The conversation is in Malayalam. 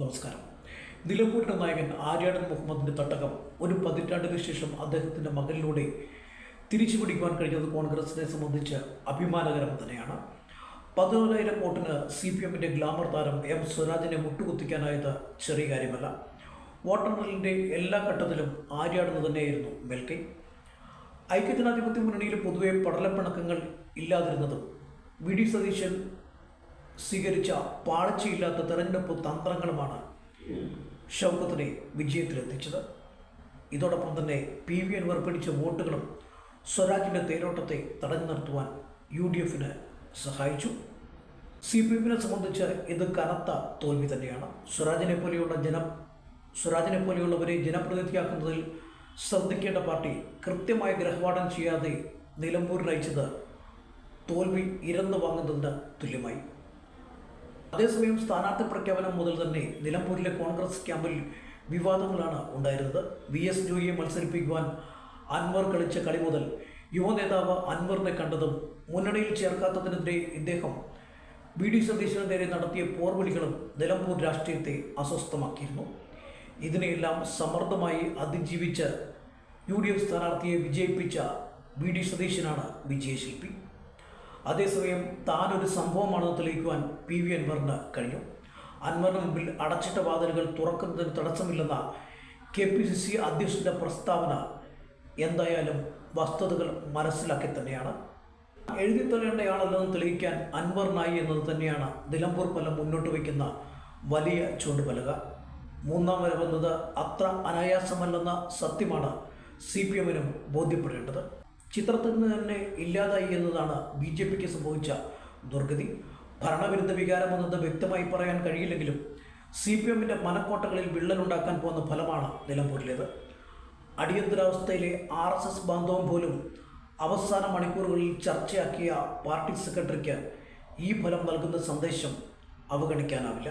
നമസ്കാരം. നിലക്കൂട്ടിന് നായകൻ ആര്യാടൻ മുഹമ്മദിന്റെ തട്ടകം ഒരു പതിറ്റാണ്ടിന് ശേഷം അദ്ദേഹത്തിന്റെ മകനിലൂടെ തിരിച്ചു പിടിക്കുവാൻ കഴിഞ്ഞത് കോൺഗ്രസിനെ സംബന്ധിച്ച് അഭിമാനകരം തന്നെയാണ്. പതിനാലായിരം വോട്ടിന് സി പി എമ്മിന്റെ ഗ്ലാമർ താരം എം സ്വരാജിനെ മുട്ടുകുത്തിക്കാനായത് ചെറിയ കാര്യമല്ല. വോട്ടെണ്ണലിന്റെ എല്ലാ ഘട്ടത്തിലും ആര്യാടുന്നു തന്നെയായിരുന്നു മെൽക്കെ. ഐക്യജനാധിപത്യ മുന്നണിയിൽ പൊതുവെ പടലപ്പിണക്കങ്ങൾ ഇല്ലാതിരുന്നതും വി ഡി സതീശൻ സ്വീകരിച്ച പാളച്ചയില്ലാത്ത തെരഞ്ഞെടുപ്പ് തന്ത്രങ്ങളുമാണ് ഷൗക്കത്തിനെ വിജയത്തിലെത്തിച്ചത്. ഇതോടൊപ്പം തന്നെ പി വി അൻവർ പിടിച്ച വോട്ടുകളും സ്വരാജിന്റെ തേരോട്ടത്തെ തടഞ്ഞു നിർത്തുവാൻ യു ഡി എഫിന് സഹായിച്ചു. സി പി എമ്മിനെ സംബന്ധിച്ച് ഇത് കനത്ത തോൽവി തന്നെയാണ്. സ്വരാജിനെ പോലെയുള്ള ജന സ്വരാജിനെ പോലെയുള്ളവരെ ജനപ്രതിനിധിയാക്കുന്നതിൽ ശ്രദ്ധിക്കേണ്ട പാർട്ടി കൃത്യമായ ഗ്രഹപാഠം ചെയ്യാതെ നിലമ്പൂരിൽ അയച്ചത് തോൽവി ഇരന്നു വാങ്ങുന്നതിന് തുല്യമായി. അതേസമയം സ്ഥാനാർത്ഥി പ്രഖ്യാപനം മുതൽ തന്നെ നിലമ്പൂരിലെ കോൺഗ്രസ് ക്യാമ്പിൽ വിവാദങ്ങളാണ് ഉണ്ടായിരുന്നത്. വി എസ് ജോയിയെ മത്സരിപ്പിക്കുവാൻ അൻവർ കളിച്ച കളി മുതൽ യുവനേതാവ് അൻവറിനെ കണ്ടതും മുന്നണിയിൽ ചേർക്കാത്തതിനെതിരെ ഇദ്ദേഹം വി ഡി സതീശന് നേരെ നടത്തിയ പോർവിളികളും നിലമ്പൂർ രാഷ്ട്രീയത്തെ അസ്വസ്ഥമാക്കിയിരുന്നു. ഇതിനെയെല്ലാം സമർത്ഥമായി അതിജീവിച്ച് യു ഡി എഫ് സ്ഥാനാർത്ഥിയെ വിജയിപ്പിച്ച വി ഡി സതീശനാണ് വിജയശില്പി. അതേസമയം താനൊരു സംഭവമാണെന്ന് തെളിയിക്കുവാൻ പി വി അൻവറിന് കഴിഞ്ഞു. അൻവറിന് മുമ്പിൽ അടച്ചിട്ട വാതിലുകൾ തുറക്കുന്നതിന് തടസ്സമില്ലെന്ന കെ പി സി സി അധ്യക്ഷന്റെ പ്രസ്താവന എന്തായാലും വസ്തുതകൾ മനസ്സിലാക്കി തന്നെയാണ്. എഴുതി തള്ളേണ്ടയാളല്ലെന്ന് തെളിയിക്കാൻ അൻവറിനായി എന്നത് തന്നെയാണ് നിലമ്പൂർ കൊല്ലം മുന്നോട്ട് വയ്ക്കുന്ന വലിയ ചൂണ്ടുപലക. മൂന്നാം വരെ വന്നത് അത്ര അനായാസമല്ലെന്ന സത്യമാണ് സി പി എമ്മിനും ബോധ്യപ്പെടേണ്ടത്. ചിത്രത്തിൽ നിന്ന് തന്നെ ഇല്ലാതായി എന്നതാണ് ബി ജെ പിക്ക് സംഭവിച്ച ദുർഗതി. ഭരണവിരുദ്ധ വികാരമെന്നത് വ്യക്തമായി പറയാൻ കഴിയില്ലെങ്കിലും സി പി എമ്മിന്റെ മനക്കോട്ടകളിൽ വിള്ളലുണ്ടാക്കാൻ പോകുന്ന ഫലമാണ് നിലമ്പൂരിലേത്. അടിയന്തരാവസ്ഥയിലെ ആർ എസ് എസ് ബാന്ധവം പോലും അവസാന മണിക്കൂറുകളിൽ ചർച്ചയാക്കിയ പാർട്ടി സെക്രട്ടറിക്ക് ഈ ഫലം നൽകുന്ന സന്ദേശം അവഗണിക്കാനാവില്ല.